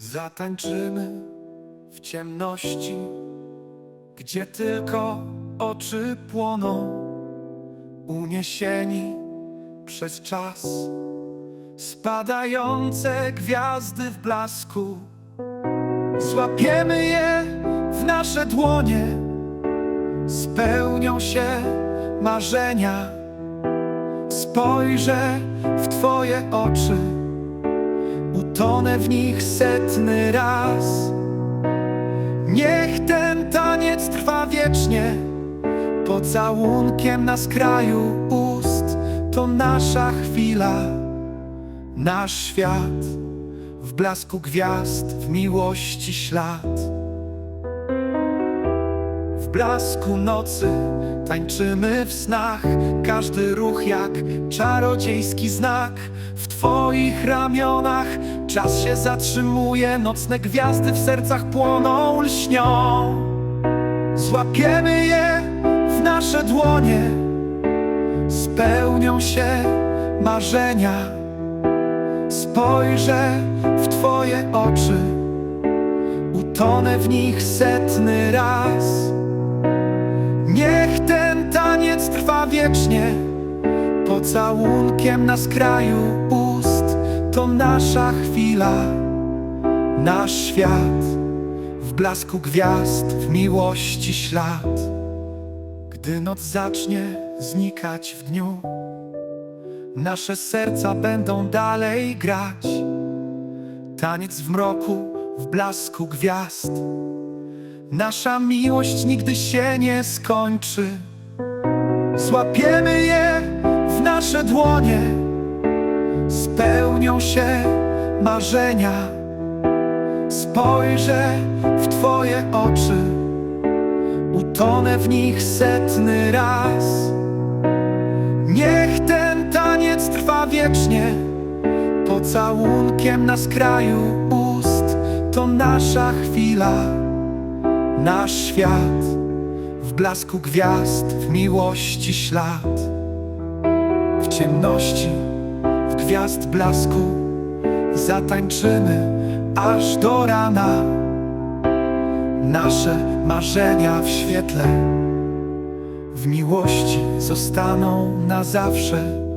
Zatańczymy w ciemności, gdzie tylko oczy płoną, uniesieni przez czas. Spadające gwiazdy w blasku, złapiemy je w nasze dłonie, spełnią się marzenia. Spojrzę w Twoje oczy. Utonę w nich setny raz. Niech ten taniec trwa wiecznie Pocałunkiem na skraju ust. To nasza chwila Nasz świat W blasku gwiazd W miłości ślad. W blasku nocy tańczymy w snach, każdy ruch jak czarodziejski znak. W Twoich ramionach czas się zatrzymuje, nocne gwiazdy w sercach płoną, lśnią. Złapiemy je w nasze dłonie, spełnią się marzenia. Spojrzę w Twoje oczy, utonę w nich setny raz. Niech ten taniec trwa wiecznie Pocałunkiem na skraju To nasza chwila Nasz świat W blasku gwiazd W miłości ślad. Gdy noc zacznie znikać w dniu Nasze serca będą dalej grać. Taniec w mroku W blasku gwiazd. Nasza miłość nigdy się nie skończy. Złapiemy je w nasze dłonie, spełnią się marzenia. Spojrzę w Twoje oczy, utonę w nich setny raz. Niech ten taniec trwa wiecznie, pocałunkiem na skraju ust. To nasza chwila nasz świat w blasku gwiazd, w miłości ślad. W ciemności, gwiazd blasku zatańczymy aż do rana. Nasze marzenia w świetle w miłości zostaną na zawsze.